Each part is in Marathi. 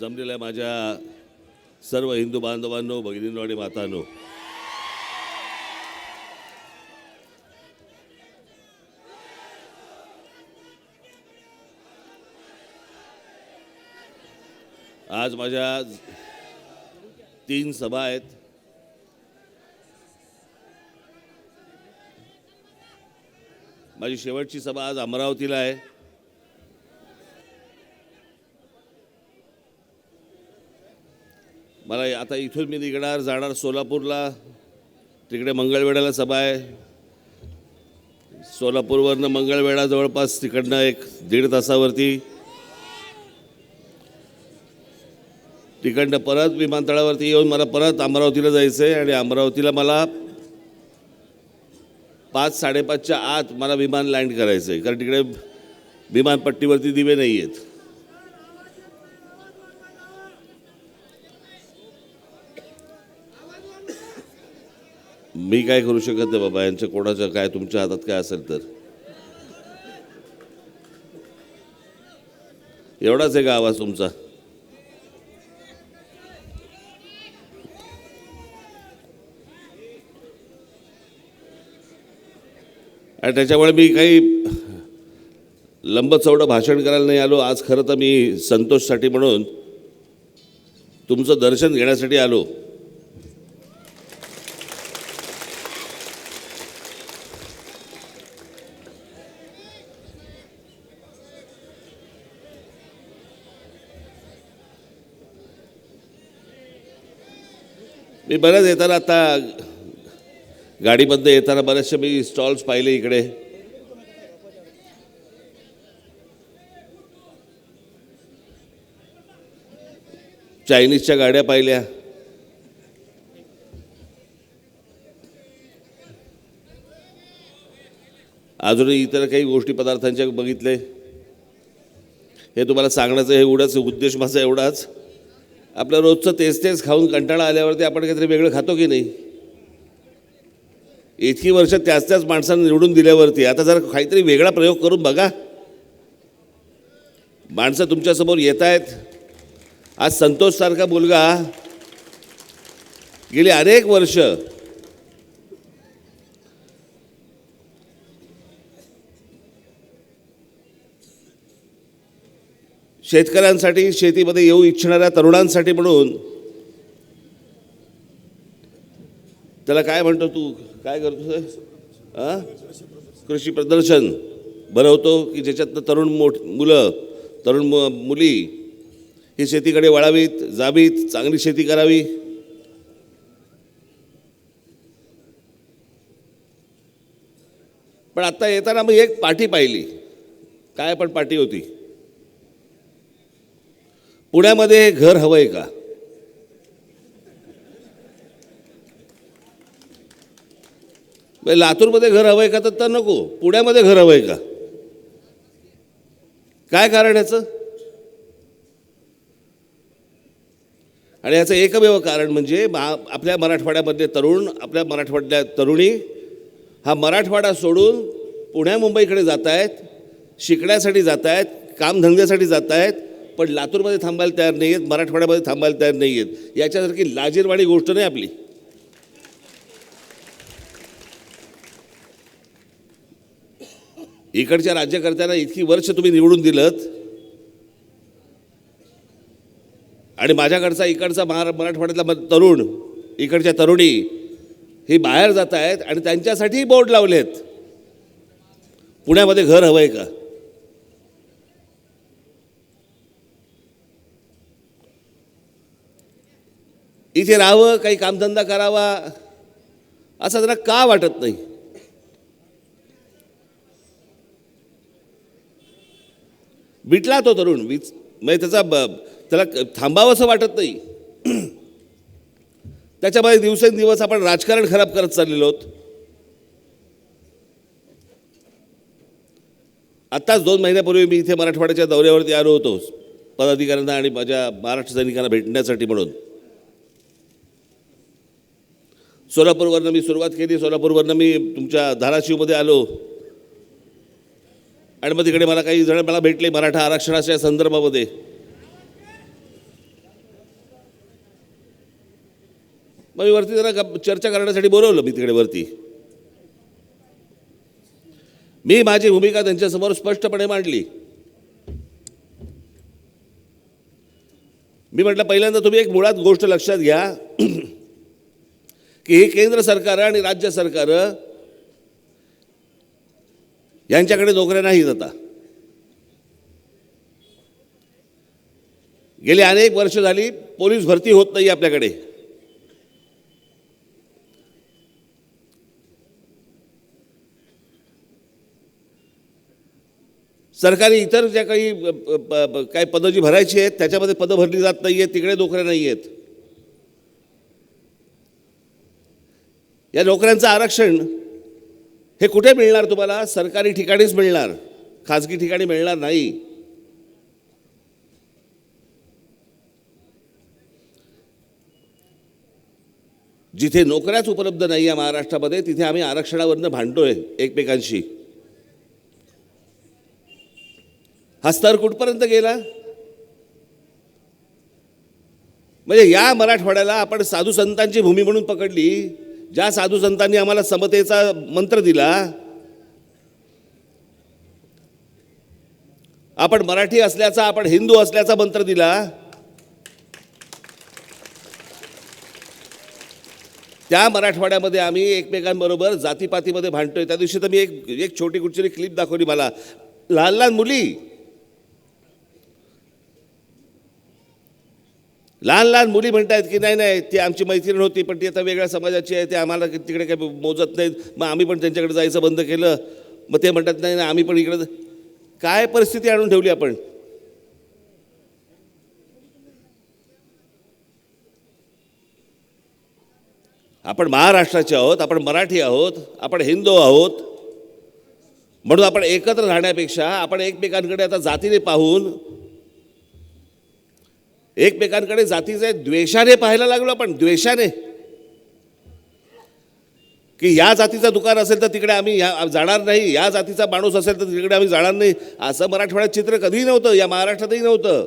जमलेल्या माझ्या सर्व हिंदू बांधवांनो भगिनींनो आणि मातांनो आज माझ्या तीन सभा आहेत. माझी शेवटची सभा आज अमरावतीला आहे. मला आता इथून मी निघणार जाणार सोलापूरला. तिकडे मंगळवेढ्याला सभा आहे. सोलापूरवरनं मंगळवेढा जवळपास तिकडनं एक दीड तासावरती. तिकडनं परत विमानतळावरती येऊन मला परत अमरावतीला जायचं आहे आणि अमरावतीला मला पाच साडेपाचच्या आत मला विमान लँड करायचं आहे कारण तिकडे विमानपट्टीवरती दिवे नाही आहेत मी काय करू शकत नाही बाबा? यांच्या कोणाचं काय तुमच्या हातात काय असेल तर? एवढाच आहे का आवाज तुमचा. आणि त्याच्यामुळे मी काही लंबचौडं भाषण करायला नाही आलो. आज खरं तर मी संतोषसाठी म्हणून तुमचं दर्शन घेण्यासाठी आलो. मी बऱ्याच येताना आता गाडीमध्ये येताना बरेचसे मी स्टॉल्स पाहिले इकडे. चायनीजच्या गाड्या पाहिल्या. अजूनही इतर काही गोष्टी पदार्थांच्या बघितले. हे तुम्हाला सांगण्याचं हे एवढाच उद्देश माझा एवढाच. आपलं रोजचं तेच तेच खाऊन कंटाळा आल्यावरती आपण काहीतरी वेगळं खातो की नाही? इतकी वर्ष त्याच त्याच माणसांना निवडून दिल्यावरती आता जर काहीतरी वेगळा प्रयोग करून बघा. माणसं तुमच्यासमोर येत आहेत आज संतोषसारखा मुलगा गेली अनेक वर्ष शेतकऱ्यांसाठी शेतीमध्ये येऊ इच्छिणाऱ्या तरुणांसाठी म्हणून त्याला काय म्हणतो तू? काय करतो हां? कृषी प्रदर्शन. भरवतो की ज्याच्यातनं तरुण मोठ मुलं तरुण मु मुली ही शेतीकडे वळावीत जावीत चांगली शेती करावी. पण आत्ता येताना मी एक पाठी पाहिली. काय पण पाठी होती. पुण्यामध्ये घर हवं आहे का म्हणजे लातूरमध्ये घर हवं आहे का तर तर नको. पुण्यामध्ये घर हवं आहे का? काय कारण याचं? आणि याचं एकमेव कारण म्हणजे मा आपल्या मराठवाड्यामधले तरुण आपल्या मराठवाड्या तरुणी हा मराठवाडा सोडून पुण्या मुंबईकडे जात आहेत शिकण्यासाठी जात आहेत कामधंद्यासाठी जात आहेत पण लातूरमध्ये थांबायला तयार नाही आहेत मराठवाड्यामध्ये थांबायला तयार नाही आहेत याच्यासारखी लाजीरवाणी गोष्ट नाही आपली. इकडच्या राज्यकर्त्यांना इतकी वर्ष तुम्ही निवडून दिलं आणि माझ्याकडचा इकडचा महारा मराठवाड्यातला तरुण इकडच्या तरुणी ही बाहेर जात आहेत आणि त्यांच्यासाठीही बोर्ड लावलेत. पुण्यामध्ये घर हवं आहे का? इथे राहावं काही कामधंदा करावा असं त्यांना का वाटत नाही? बिटला तो तरुण वीज म्हणजे त्याचा ब- त्याला थांबावं असं वाटत नाही. त्याच्यामध्ये दिवसेंदिवस आपण राजकारण खराब करत चाललेलो आहोत. आत्ताच दोन महिन्यापूर्वी मी इथे मराठवाड्याच्या दौऱ्यावरती आलो होतो पदाधिकाऱ्यांना आणि माझ्या महाराष्ट्र सैनिकांना भेटण्यासाठी म्हणून. सोलापूरवरनं मी सुरुवात केली. सोलापूरवरनं मी तुमच्या धाराशिवमध्ये आलो. आणि मग तिकडे मला काही जण मला भेटले मराठा आरक्षणाच्या संदर्भामध्ये. मग मी वरती जरा चर्चा करण्यासाठी बोलवलं मी तिकडे वरती. मी माझी भूमिका त्यांच्यासमोर स्पष्टपणे मांडली. मी म्हटलं पहिल्यांदा तुम्ही एक मुळात गोष्ट लक्षात घ्या. की हे केंद्र सरकार आणि राज्य सरकार यांच्याकडे नोकऱ्या नाहीत आता. गेली अनेक वर्ष झाली पोलीस भरती होत नाही आपल्याकडे. सरकारी इतर ज्या काही प- काही पदं जी भरायची आहेत त्याच्यामध्ये पदं भरली जात नाही आहेत तिकडे नोकऱ्या नाही आहेत या नोकऱ्यांचं आरक्षण हे कुठे मिळणार तुम्हाला? सरकारी ठिकाणीच मिळणार. खाजगी ठिकाणी मिळणार नाही. जिथे नोकऱ्याच उपलब्ध नाही आहे महाराष्ट्रामध्ये तिथे आम्ही आरक्षणावरनं भांडतोय एकमेकांशी. हा स्तर कुठपर्यंत गेला? म्हणजे या मराठवाड्याला आपण साधू संतांची भूमी म्हणून पकडली. ज्या साधू संतांनी आम्हाला समतेचा मंत्र दिला आपण मराठी असल्याचा आपण हिंदू असल्याचा मंत्र दिला त्या मराठवाड्यामध्ये आम्ही एकमेकांबरोबर जातीपातीमध्ये भांडतोय. त्या दिवशी तर मी एक एक छोटी कुठची क्लिप दाखवली मला. लहान लहान मुली लहान लहान मुली म्हणतायत की नाही नाही ती आमची मैत्रीण होती पण ती आता वेगळ्या समाजाची आहे ते आम्हाला तिकडे काही मोजत नाहीत. मग आम्ही पण त्यांच्याकडे जायचं बंद केलं. मग ते म्हणतात नाही नाही आम्ही पण इकडं काय परिस्थिती आणून ठेवली आपण? आपण महाराष्ट्राचे आहोत आपण मराठी आहोत आपण हिंदू आहोत. म्हणून आपण एकत्र राहण्यापेक्षा आपण एकमेकांकडे आता जातीने पाहून एकमेकांकडे जातीचे द्वेषाने पाहायला लागलो आपण द्वेषाने. की या जातीचं दुकान असेल तर तिकडे आम्ही या जाणार नाही या जातीचा माणूस असेल तर तिकडे आम्ही जाणार नाही. असं मराठवाड्यात चित्र कधीही नव्हतं या महाराष्ट्रातही नव्हतं.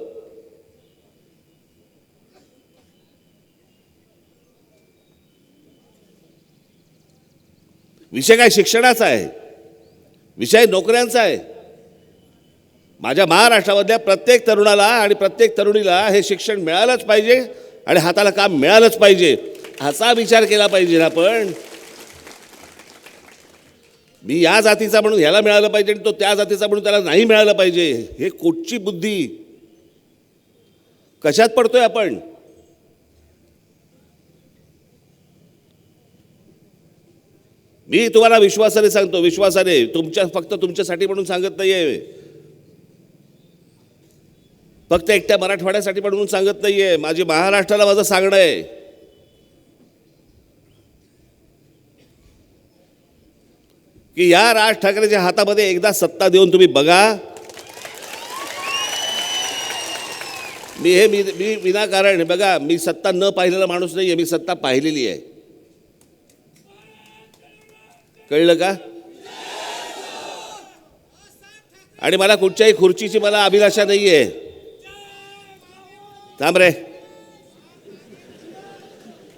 विषय काय शिक्षणाचा आहे? विषय नोकऱ्यांचा आहे. माझ्या महाराष्ट्रामधल्या प्रत्येक तरुणाला आणि प्रत्येक तरुणीला हे शिक्षण मिळालंच पाहिजे आणि हाताला काम मिळालंच पाहिजे असा विचार केला पाहिजे ना आपण मी या जातीचा म्हणून ह्याला मिळालं पाहिजे आणि तो त्या जातीचा म्हणून त्याला नाही मिळालं पाहिजे हे कुठची बुद्धी? कशात पडतोय आपण? मी तुम्हाला विश्वासाने सांगतो विश्वासाने तुमच्या फक्त तुमच्यासाठी म्हणून सांगत नाही आहे फक्त एकट्या मराठवाड्यासाठी म्हणून सांगत नाही आहे माझी महाराष्ट्राला माझं सांगणं आहे. की या राज ठाकरेच्या हातामध्ये एकदा सत्ता देऊन तुम्ही बघा. मी हे मी मी विनाकारण बघा मी सत्ता न पाहिलेला माणूस नाही आहे मी सत्ता पाहिलेली आहे. कळलं का? आणि मला कुठच्याही खुर्चीची मला अभिलाषा नाही आहे थांब रे.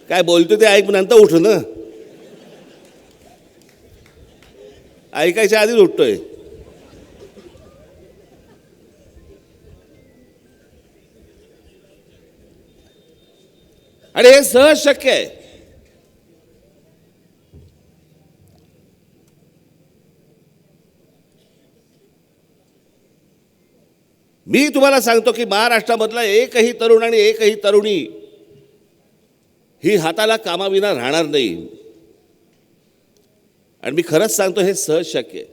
काय बोलतो ते ऐक नंतर उठ ना ऐकायच्या आधीच उठतोय. आणि हे सहज शक्य आहे. मी तुम्हाला सांगतो की महाराष्ट्रामधला एकही तरुण आणि एकही तरुणी ही हाताला कामाविना राहणार नाही. आणि मी खरंच सांगतो हे सहज शक्य आहे.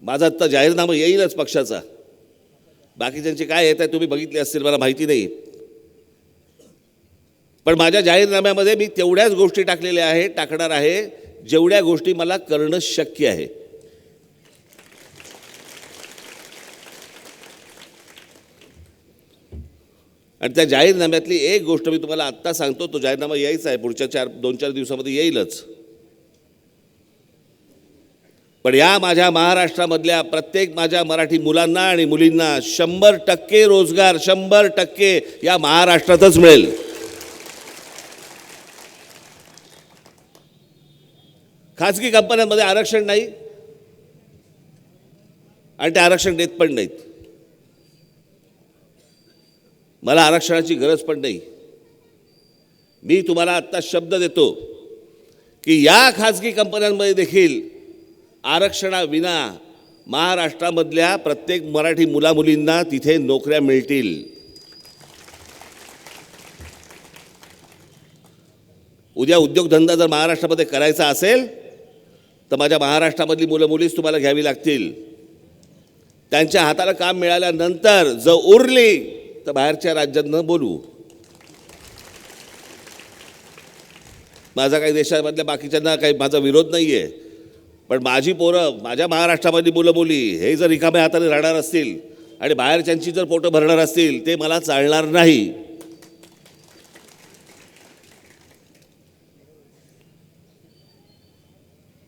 माझा आत्ता जाहीरनामा येईलच पक्षाचा. बाकीच्यांचे काय येत आहे तुम्ही बघितले असतील मला माहिती नाही. पण माझ्या जाहीरनाम्यामध्ये मी तेवढ्याच गोष्टी टाकलेल्या आहेत टाकणार आहे जेवढ्या गोष्टी मला करणं शक्य आहे. आणि त्या जाहीरनाम्यातली एक गोष्ट मी तुम्हाला आत्ता सांगतो तो जाहीरनामा यायचा आहे पुढच्या चार दोन चार दिवसामध्ये येईलच. पण या माझ्या महाराष्ट्रामधल्या प्रत्येक माझ्या मराठी मुलांना आणि मुलींना शंभर टक्के रोजगार शंभर टक्के या महाराष्ट्रातच मिळेल. खाजगी कंपन्यांमध्ये आरक्षण नाही आणि ते आरक्षण देत पण नाहीत. मला आरक्षणाची गरज पण नाही. मी तुम्हाला आत्ता शब्द देतो की या खाजगी कंपन्यांमध्ये देखील आरक्षणाविना महाराष्ट्रामधल्या प्रत्येक मराठी मुलामुलींना तिथे नोकऱ्या मिळतील. उद्या उद्योगधंदा जर महाराष्ट्रामध्ये करायचा असेल तर माझ्या महाराष्ट्रामधली मुलं मुलीच तुम्हाला घ्यावी लागतील. त्यांच्या हाताला काम मिळाल्यानंतर जर उरली तर बाहेरच्या राज्यांना बोलू. माझा काही देशामधल्या बाकीच्यांना काही माझा विरोध नाही आहे पण माझी पोरं माझ्या महाराष्ट्रामधली मुलं मुली हे जर रिकाम्या हाताने राहणार असतील आणि बाहेरच्यांची जर पोटं भरणार असतील ते मला चालणार नाही.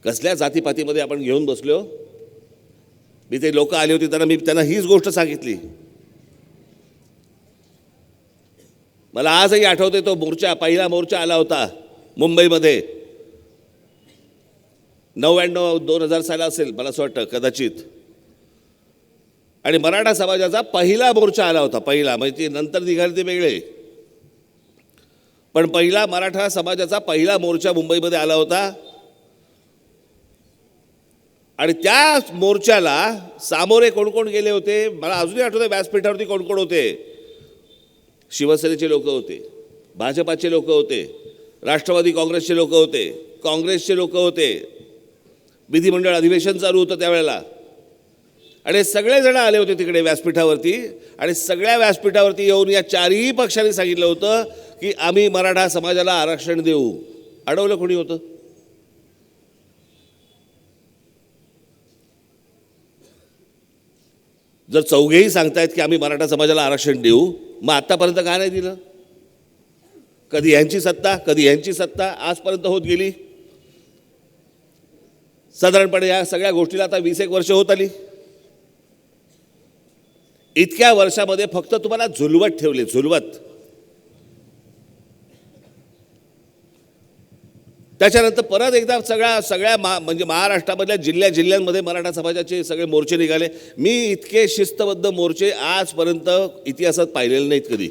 कसल्या जातीपातीमध्ये आपण घेऊन बसलो? मी ते लोक आले होते त्यांना मी त्यांना हीच गोष्ट सांगितली. मला आजही आठवते तो मोर्चा पहिला मोर्चा आला होता मुंबईमध्ये. नव्याण्णव दोन हजार साला असेल मला असं वाटतं कदाचित. आणि मराठा समाजाचा पहिला मोर्चा आला होता पहिला. म्हणजे ते नंतर निघाले ते वेगळे. पण पहिला मराठा समाजाचा पहिला मोर्चा मुंबईमध्ये आला होता. आणि त्या मोर्चाला सामोरे कोण कोण गेले होते? मला अजूनही आठवतं व्यासपीठावरती कोण कोण होते? शिवसेनेचे लोक होते भाजपाचे लोक होते राष्ट्रवादी काँग्रेसचे लोक होते काँग्रेसचे लोक होते. विधिमंडळ अधिवेशन चालू होतं त्यावेळेला. आणि सगळेजण आले होते तिकडे व्यासपीठावरती आणि सगळ्या व्यासपीठावरती येऊन या चारही पक्षांनी सांगितलं होतं की आम्ही मराठा समाजाला आरक्षण देऊ. अडवलं कोणी होतं? जर चौघेही सांगतायत की आम्ही मराठा समाजाला आरक्षण देऊ मग आत्तापर्यंत का नाही दिलं? कधी यांची सत्ता कधी यांची सत्ता आजपर्यंत होत गेली. साधारणपणे या सगळ्या गोष्टीला आता वीस एक वर्ष होत आली. इतक्या वर्षामध्ये फक्त तुम्हाला झुलवत ठेवले झुलवत. त्याच्यानंतर परत एकदा सगळ्या सगळ्या मा म्हणजे महाराष्ट्रामधल्या जिल्ह्या जिल्ह्यांमध्ये मराठा समाजाचे सगळे मोर्चे निघाले. मी इतके शिस्तबद्ध मोर्चे आजपर्यंत इतिहासात पाहिलेले नाहीत कधी.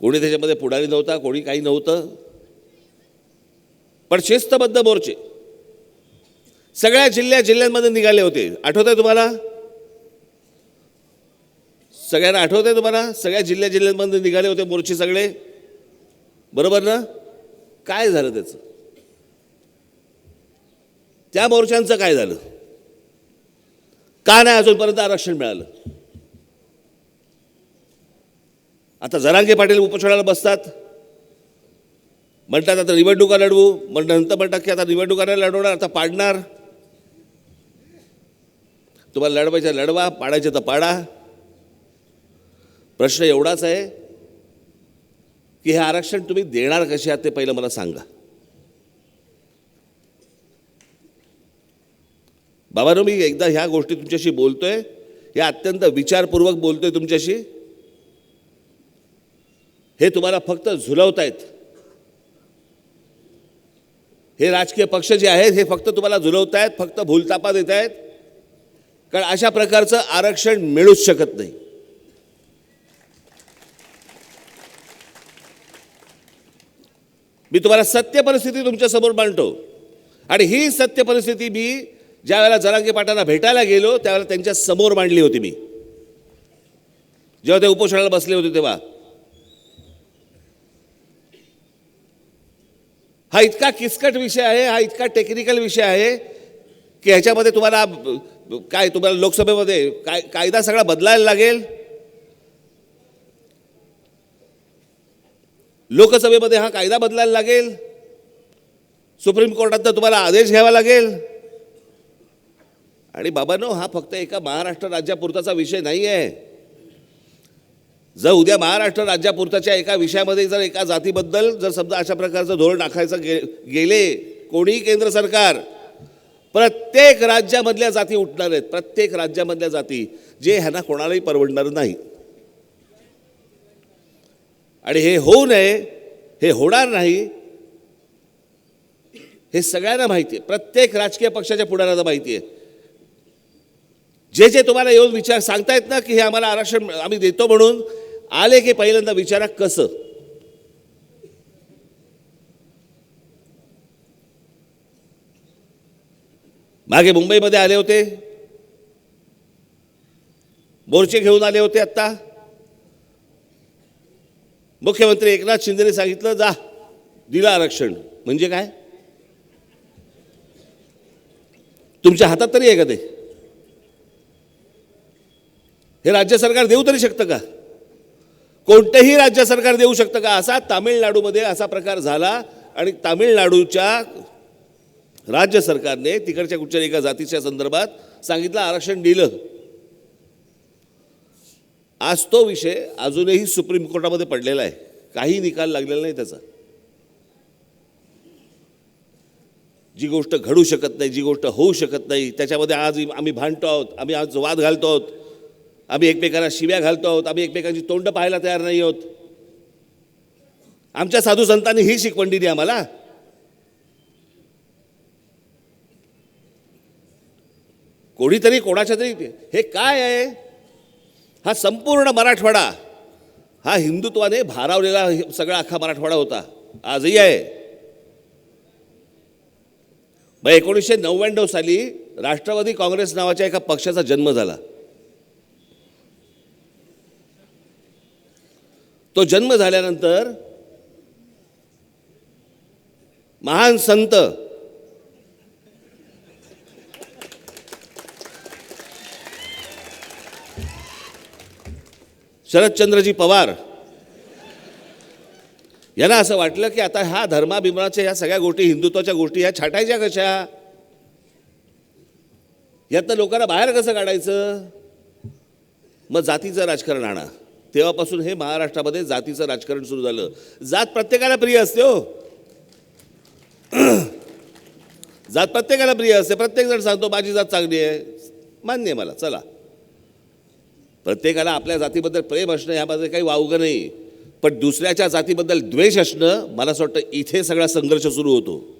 कोणी त्याच्यामध्ये पुढारी नव्हता कोणी काही नव्हतं. पण शिस्तबद्ध मोर्चे. सगळ्या जिल्ह्या जिल्ह्यांमध्ये निघाले होते. आठवत आहे तुम्हाला? सगळ्यांना आठवत आहे तुम्हाला? सगळ्या जिल्ह्या जिल्ह्यांमध्ये निघाले होते मोर्चे सगळे? बरोबर ना? काय झालं त्याचं? त्या मोर्चांचं काय झालं? का नाही अजूनपर्यंत आरक्षण मिळालं? आता जरांगे पाटील उपोषणाला बसतात. म्हणतात आता निवडणुका लढवू. मग नंतर म्हणतात की आता निवडणुका नाही लढवणार आता पाडणार. तुम्हाला लढवायचं लढवा. पाडायचं तर पाडा. प्रश्न एवढाच आहे की हे आरक्षण तुम्ही देणार कसे आहात ते पहिलं मला सांगा. बाबानो मी एकदा ह्या गोष्टी तुमच्याशी बोलतोय या अत्यंत विचारपूर्वक बोलतोय तुमच्याशी. हे तुम्हाला फक्त झुलवतायत. हे राजकीय पक्ष जे आहेत हे फक्त तुम्हाला झुलवतायत फक्त भूलतापा देत आहेत कारण अशा प्रकारचं आरक्षण मिळूच शकत नाही. मी तुम्हाला सत्य परिस्थिती तुमच्यासमोर मांडतो. आणि ही सत्य परिस्थिती मी ज्या वेळेला जरांगे पाटांना भेटायला गेलो त्यावेळेला त्यांच्यासमोर मांडली होती मी. जेव्हा ते उपोषणाला बसले होते तेव्हा. हा इतका किचकट विषय आहे हा इतका टेक्निकल विषय आहे की ह्याच्यामध्ये तुम्हाला काय तुम्हाला लोकसभेमध्ये काय कायदा सगळा बदलायला लागेल? लोकसभेमध्ये हा कायदा बदलायला लागेल. सुप्रीम कोर्टात तुम्हाला आदेश घ्यावा लागेल. आणि बाबांनो हा फक्त एका महाराष्ट्र राज्यापुरताचा विषय नाही आहे जर उद्या महाराष्ट्र राज्यापुरताच्या एका विषयामध्ये जर एका जातीबद्दल जर समजा अशा प्रकारचं धोरण टाकायचं गे गेले कोणीही केंद्र सरकार प्रत्येक राज्यामधल्या जाती उठणार आहेत. प्रत्येक राज्यामधल्या जाती जे ह्यांना कोणालाही परवडणार नाही. आणि हे होऊ नये हे होणार नाही हे सगळ्यांना माहिती आहे प्रत्येक राजकीय पक्षाच्या पुढाऱ्यांना माहिती आहे जे जे तुम्हाला येऊन विचार सांगतायत ना की हे आम्हाला आरक्षण आम्ही देतो म्हणून आले की पहिल्यांदा विचारा कसं. मागे मुंबईमध्ये आले होते. मोर्चे घेऊन आले होते आत्ता. मुख्यमंत्री एकनाथ शिंदेने सांगितलं जा दिलं आरक्षण. म्हणजे काय? तुमच्या हातात तरी आहे का ते? हे राज्य सरकार देऊ तरी शकतं का? कोणतंही राज्य सरकार देऊ शकतं का? असा तामिळनाडूमध्ये असा प्रकार झाला आणि तामिळनाडूच्या राज्य सरकारने तिकडच्या कुठच्या एका जातीच्या संदर्भात सांगितलं आरक्षण दिलं. आज तो विषय अजूनही सुप्रीम कोर्टामध्ये पडलेला आहे. काही निकाल लागलेला नाही त्याचा. जी गोष्ट घडू शकत नाही जी गोष्ट होऊ शकत नाही त्याच्यामध्ये आज आम्ही भांडतो आहोत आम्ही आज वाद घालतो आहोत आम्ही एकमेकांना शिव्या घालतो आहोत आम्ही एकमेकांची तोंड पाहायला तयार नाही आहोत. आमच्या साधू संतांनी ही शिकवण दिली आम्हाला. कोणीतरी कोणाच्या तरी हे काय आहे? हा संपूर्ण मराठवाडा हा हिंदुत्वाने भारावलेला सगळा अख्खा मराठवाडा होता. आजही आहे. मग एकोणीसशे नव्याण्णव साली राष्ट्रवादी काँग्रेस नावाच्या एका पक्षाचा जन्म झाला. तो जन्म झाल्यानंतर महान संत शरदचंद्रजी पवार. यांना असं वाटलं की आता ह्या धर्माभिमानाच्या ह्या सगळ्या गोष्टी हिंदुत्वाच्या गोष्टी ह्या छाटायच्या कशा? यातनं लोकांना बाहेर कसं काढायचं? मग जातीचं राजकारण आणा. तेव्हापासून हे महाराष्ट्रामध्ये जातीचं राजकारण सुरू झालं. जात प्रत्येकाला प्रिय असते हो. जात प्रत्येकाला प्रिय असते. प्रत्येक जण सांगतो माझी जात चांगली आहे. मान्य आहे मला चला. प्रत्येकाला आपल्या जातीबद्दल प्रेम असणं ह्यामध्ये काही वावगं नाही. पण दुसऱ्याच्या जातीबद्दल द्वेष असणं मला असं वाटतं इथे सगळा संघर्ष सुरू होतो.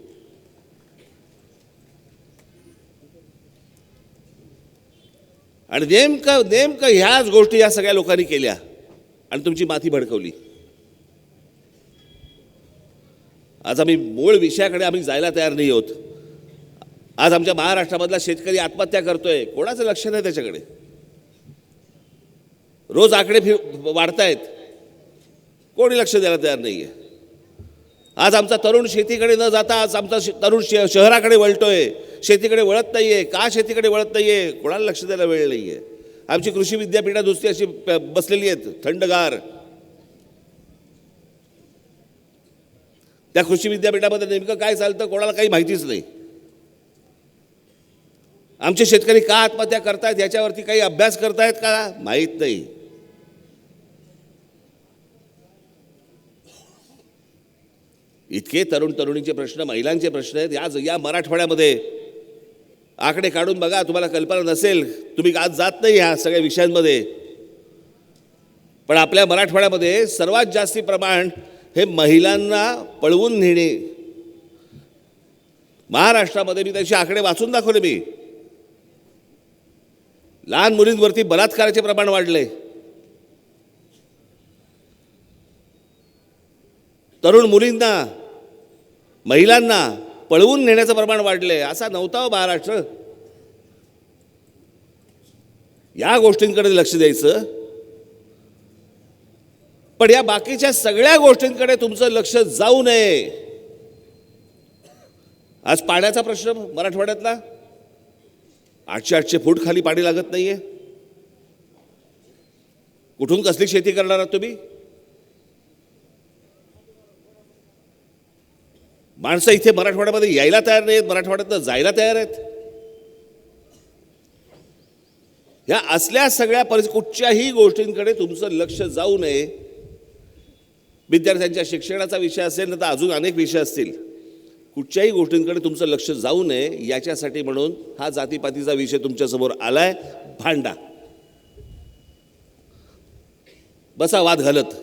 आणि नेमकं नेमकं ह्याच गोष्टी या सगळ्या लोकांनी केल्या. आणि तुमची माथी भडकवली. आज आम्ही मूळ विषयाकडे आम्ही जायला तयार नाही आहोत. आज आमच्या महाराष्ट्रामधला शेतकरी आत्महत्या करतोय. कोणाचं लक्ष नाही त्याच्याकडे? रोज आकडे फिर वाढतायत. कोणी लक्ष द्यायला तयार नाही आहे आज आमचा तरुण शेतीकडे न जाता आज आमचा तरुण शे शहराकडे वळतोय. शेतीकडे वळत नाही आहे का शेतीकडे वळत नाही आहे कोणाला लक्ष द्यायला वेळ नाही आहे आमची कृषी विद्यापीठं दुसरी अशी प- बसलेली आहेत. थंडगार. त्या कृषी विद्यापीठामध्ये नेमकं काय चालतं कोणाला काही माहितीच नाही. आमचे शेतकरी का आत्महत्या करतायत? याच्यावरती काही अभ्यास करतायत का? माहीत नाही. इतके तरुण तरुणीचे प्रश्न महिलांचे प्रश्न आहेत. आज या मराठवाड्यामध्ये आकडे काढून बघा तुम्हाला कल्पना नसेल तुम्ही आज जात नाही ह्या सगळ्या विषयांमध्ये. पण आपल्या मराठवाड्यामध्ये सर्वात जास्ती प्रमाण हे महिलांना पळवून नेणे. महाराष्ट्रामध्ये मी त्याचे आकडे वाचून दाखवले मी. लहान मुलींवरती बलात्काराचे प्रमाण वाढले. तरुण मुलींना महिलांना पळवून नेण्याचं प्रमाण वाढलंय. असा नव्हता हो महाराष्ट्र. या गोष्टींकडे लक्ष द्यायचं. पण या बाकीच्या सगळ्या गोष्टींकडे तुमचं लक्ष जाऊ नये. आज पाण्याचा प्रश्न मराठवाड्यातला. आठशे आठशे फूट खाली पाणी लागत नाहीये. कुठून कसली शेती करणार आहात तुम्ही? माणसं इथे मराठवाड्यामध्ये यायला तयार नाहीत मराठवाड्यातनं जायला तयार आहेत. ह्या असल्या सगळ्या परिस्थिती कुठच्याही गोष्टींकडे तुमचं लक्ष जाऊ नये. विद्यार्थ्यांच्या शिक्षणाचा विषय असेल ना तर अजून अनेक विषय असतील. कुठच्याही गोष्टींकडे तुमचं लक्ष जाऊ नये याच्यासाठी म्हणून हा जातीपातीचा विषय तुमच्यासमोर आलाय भांडा. बसा वाद घालत.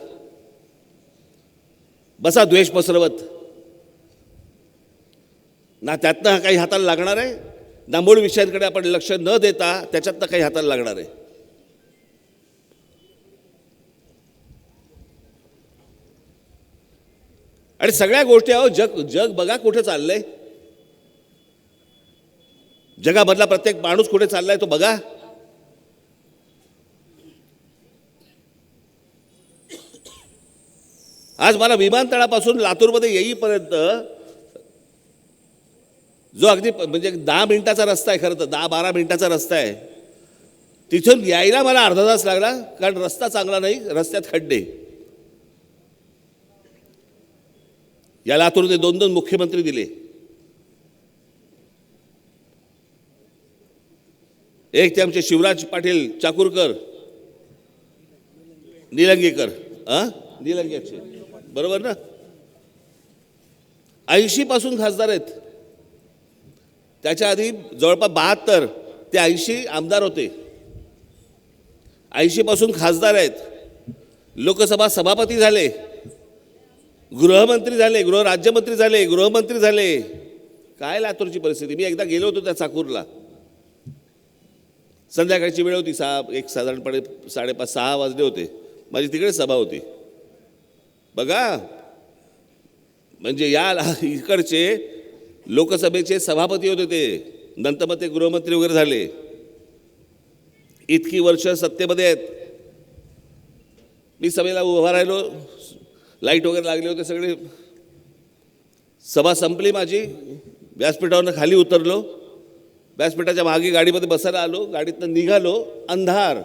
बसा द्वेष पसरवत. ना त्यातनं काही हाताला लागणार आहे. ना मूळ विषयांकडे आपण लक्ष न देता त्याच्यातनं काही हाताला लागणार आहे. आणि सगळ्या गोष्टी अहो जग जग बघा कुठे चाललंय. जगामधला प्रत्येक माणूस कुठे चाललाय तो बघा. आज मला विमानतळापासून लातूरमध्ये येईपर्यंत जो अगदी प- म्हणजे दहा मिनिटाचा रस्ता आहे खरं तर दहा बारा मिनिटाचा रस्ता आहे. तिथून यायला मला अर्धा तास लागला कारण रस्ता चांगला नाही रस्त्यात खड्डे. या लातूरने दोन दोन मुख्यमंत्री दिले. एक ते आमचे शिवराज पाटील चाकूरकर निलंगेकर हा निलंगेचे बरोबर ना? ऐंशी पासून खासदार आहेत. त्याच्या आधी जवळपास बहात्तर ते ऐंशी आमदार होते. ऐंशीपासून खासदार आहेत. लोकसभा सभापती झाले. गृहमंत्री झाले गृहराज्यमंत्री झाले गृहमंत्री झाले. काय लातूरची परिस्थिती? मी एकदा गेलो होतो त्या चाकूरला. संध्याकाळची वेळ होती सहा एक साधारणपणे साडेपाच सहा वाजले होते. माझी तिकडे सभा होती. बघा म्हणजे या ला- इकडचे लोकसभेचे सभापती होते ते. नंतर मग ते गृहमंत्री वगैरे झाले. इतकी वर्ष सत्तेमध्ये आहेत. मी सभेला उभा राहिलो. लाइट वगैरे लागले होते सगळे. सभा संपली माझी. व्यासपीठावरनं खाली उतरलो. व्यासपीठाच्या मागे गाडीमध्ये बसायला आलो. गाडीतनं निघालो. अंधार.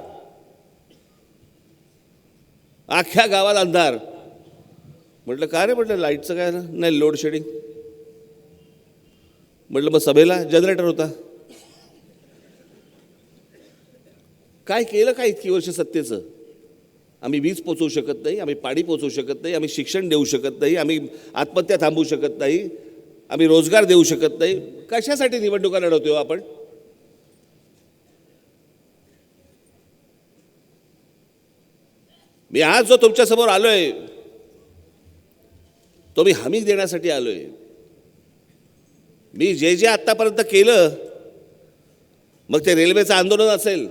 अख्ख्या गावात अंधार. म्हटलं का रे? म्हटलं लाईटचं काय? नाही लोड शेडिंग म्हटलं मग सभेला जनरेटर होता. काय केलं काय इतकी वर्ष सत्तेचं? आम्ही वीज पोचवू शकत नाही आम्ही पाणी पोचवू शकत नाही आम्ही शिक्षण देऊ शकत नाही आम्ही आत्महत्या थांबवू शकत नाही आम्ही रोजगार देऊ शकत नाही. कशासाठी निवडणुका लढवतो हो आपण? मी आज जो तुमच्यासमोर आलोय तो मी हमी देण्यासाठी आलोय. मी जे जे आत्तापर्यंत केलं मग ते रेल्वेचं आंदोलन असेल.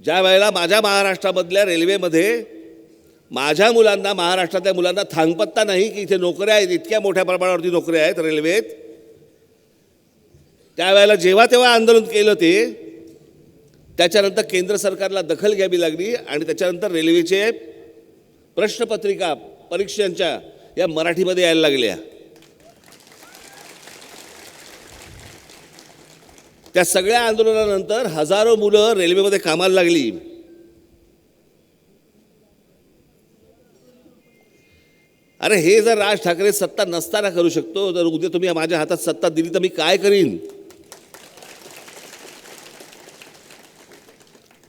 ज्या वेळेला माझ्या महाराष्ट्रामधल्या रेल्वेमध्ये माझ्या मुलांना महाराष्ट्रातल्या मुलांना थांगपत्ता नाही की इथे नोकऱ्या आहेत इतक्या मोठ्या प्रमाणावरती नोकऱ्या आहेत रेल्वेत त्यावेळेला जेव्हा तेव्हा आंदोलन केलं ते त्याच्यानंतर केंद्र सरकारला दखल घ्यावी लागली आणि त्याच्यानंतर रेल्वेचे प्रश्नपत्रिका परीक्षांच्या या मराठीमध्ये यायला लागल्या. त्या सगळ्या आंदोलनानंतर हजारो मुलं रेल्वेमध्ये कामाला लागली. अरे हे जर राज ठाकरे सत्ता नसताना करू शकतो जर उद्या तुम्ही माझ्या हातात सत्ता दिली तर मी काय करीन?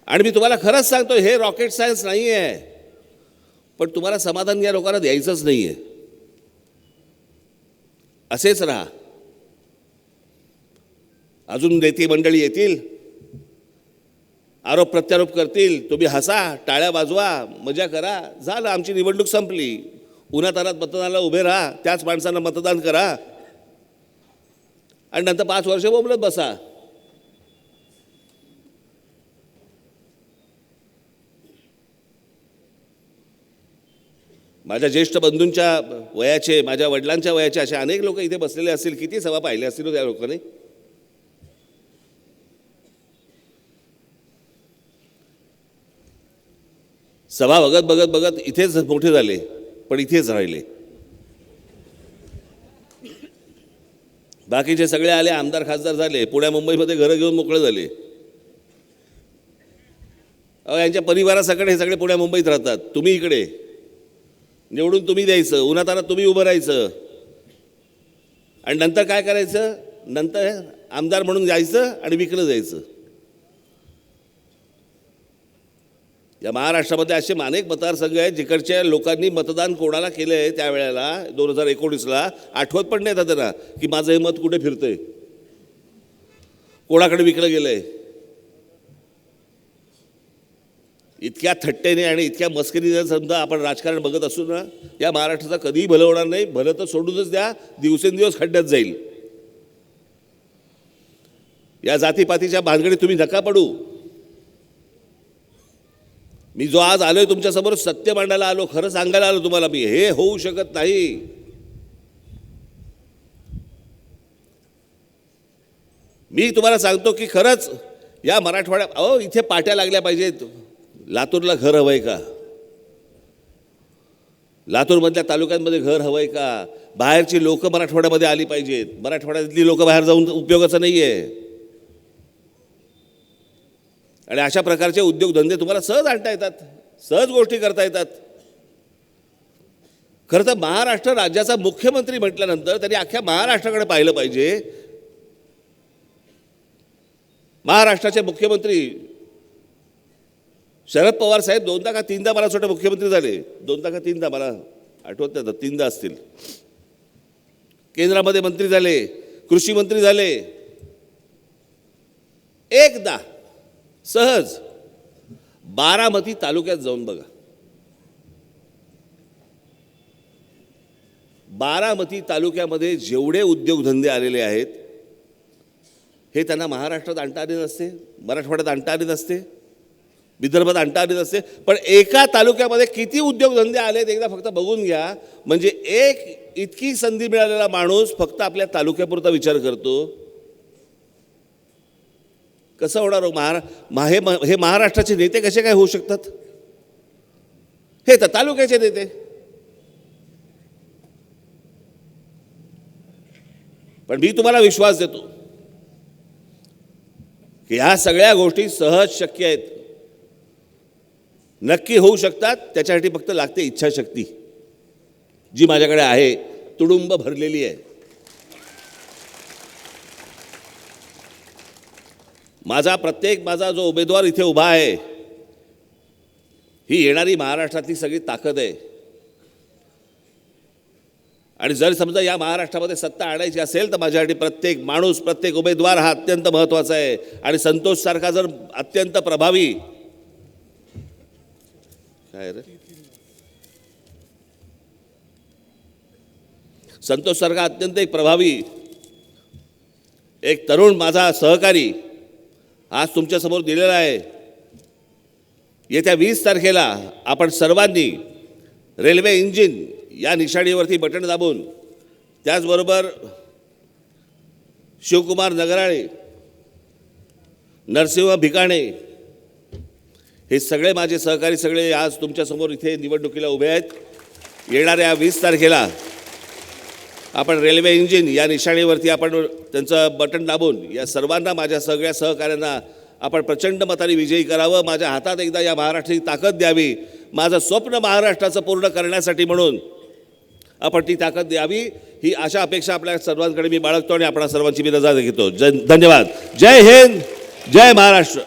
आणि मी तुम्हाला खरंच सांगतो हे रॉकेट सायन्स नाही आहे पण तुम्हाला समाधान या लोकांना द्यायचंच नाही आहे असेच राहा. अजून नेते मंडळी येतील. आरोप प्रत्यारोप करतील. तुम्ही हसा टाळ्या वाजवा मजा करा. झालं आमची निवडणूक संपली. उन्हातानात मतदानाला उभे राहा. त्याच माणसांना मतदान करा. आणि नंतर पाच वर्ष बोबलत बसा. माझ्या ज्येष्ठ बंधूंच्या वयाचे माझ्या वडिलांच्या वयाचे असे अनेक लोक इथे बसलेले असतील. किती सभा पाहिले असतील हो त्या लोकांनी? सभा बघत बघत बघत इथेच मोठे झाले पण इथेच राहिले. बाकीचे सगळे आले आमदार खासदार झाले. पुण्या मुंबईमध्ये घरं घेऊन मोकळे झाले. अहो यांच्या परिवारासकट हे सगळे पुण्या मुंबईत राहतात. तुम्ही इकडे. निवडून तुम्ही द्यायचं उन्हाताना तुम्ही उभं राहायचं. आणि नंतर काय करायचं? नंतर आमदार म्हणून जायचं आणि विकलं जायचं. या महाराष्ट्रामध्ये असे अनेक मतदारसंघ आहेत जिकडच्या लोकांनी मतदान कोणाला केलं आहे त्यावेळेला दोन हजार एकोणीसला आठवत पण नाही त्यांना की माझं हे मत कुठे फिरतंय? कोणाकडे विकलं गेलं आहे इतक्या थट्टेने आणि इतक्या मस्करीने समजा आपण राजकारण बघत असू ना या महाराष्ट्राचा कधीही भलं होणार नाही. भलं तर सोडूनच द्या दिवसेंदिवस खड्ड्यात जाईल. या जातीपातीच्या भानगडीत तुम्ही नका पडू. मी जो आज आलोय तुमच्यासमोर सत्य मांडायला आलो खरं सांगायला आलो तुम्हाला मी हे होऊ शकत नाही. मी तुम्हाला सांगतो की खरंच या मराठवाड्यात अहो इथे पाट्या लागल्या पाहिजेत. लातूरला घर हवं आहे का? लातूरमधल्या तालुक्यांमध्ये घर हवं आहे का? बाहेरची लोकं मराठवाड्यामध्ये आली पाहिजेत. मराठवाड्यातली लोक बाहेर जाऊन उपयोगाचं नाही आहे आणि अशा प्रकारचे उद्योगधंदे तुम्हाला सहज आणता येतात. सहज गोष्टी करता येतात. खरं तर महाराष्ट्र राज्याचा मुख्यमंत्री म्हटल्यानंतर त्यांनी अख्ख्या महाराष्ट्राकडे पाहिलं पाहिजे. महाराष्ट्राचे मुख्यमंत्री शरद पवार साहेब दोनदा का तीनदा मला छोटे मुख्यमंत्री झाले. दोनदा का तीनदा मला आठवत नाही आता, तीनदा असतील. केंद्रामध्ये मंत्री झाले कृषी मंत्री झाले. एकदा सहज बारामती तालुक्यात जाऊन बघा. बारामती तालुक्यामध्ये जेवढे उद्योगधंदे आलेले आहेत हे त्यांना महाराष्ट्रात आणता आले नसते मराठवाड्यात आणता आले नसते. विदर्भात आणता असते. पण एका तालुक्यामध्ये किती उद्योगधंदे आलेत एकदा फक्त बघून घ्या. म्हणजे एक इतकी संधी मिळालेला माणूस फक्त आपल्या तालुक्यापुरता विचार करतो. कसं होणार हो महारा मा- हे हे महाराष्ट्राचे नेते कसे काय होऊ शकतात? हे तर तालुक्याचे नेते. पण मी तुम्हाला विश्वास देतो की ह्या सगळ्या गोष्टी सहज शक्य आहेत. नक्की होऊ शकतात त्याच्यासाठी फक्त लागते इच्छाशक्ती. जी माझ्याकडे आहे तुडुंब भरलेली आहे. माझा प्रत्येक माझा जो उमेदवार इथे उभा आहे ही येणारी महाराष्ट्रातली सगळी ताकद आहे. आणि जर समजा या महाराष्ट्रामध्ये सत्ता आणायची असेल तर माझ्यासाठी प्रत्येक माणूस प्रत्येक उमेदवार हा अत्यंत महत्त्वाचा आहे. आणि संतोषसारखा जर अत्यंत प्रभावी काय रे? संतोष सारखा अत्यंत एक प्रभावी एक तरुण माझा सहकारी आज तुमच्यासमोर दिलेला आहे. येत्या वीस तारखेला आपण सर्वांनी रेल्वे इंजिन या निशाणीवरती बटण दाबून त्याचबरोबर शिवकुमार नगराळे नरसिंह भिकाणे हे सगळे माझे सहकारी सगळे आज तुमच्यासमोर इथे निवडणुकीला उभे आहेत. येणाऱ्या वीस तारखेला आपण रेल्वे इंजिन या निशाणीवरती आपण त्यांचं बटन दाबून या सर्वांना माझ्या सगळ्या सहकाऱ्यांना आपण प्रचंड मताने विजयी करावं. माझ्या हातात एकदा या महाराष्ट्राची ताकद द्यावी. माझं स्वप्न महाराष्ट्राचं पूर्ण करण्यासाठी म्हणून आपण ती ताकद द्यावी. ही अशा अपेक्षा आपल्या सर्वांकडे मी बाळगतो आणि आपणा सर्वांची मी रजा घेतो जय धन्यवाद. जय हिंद. जय महाराष्ट्र.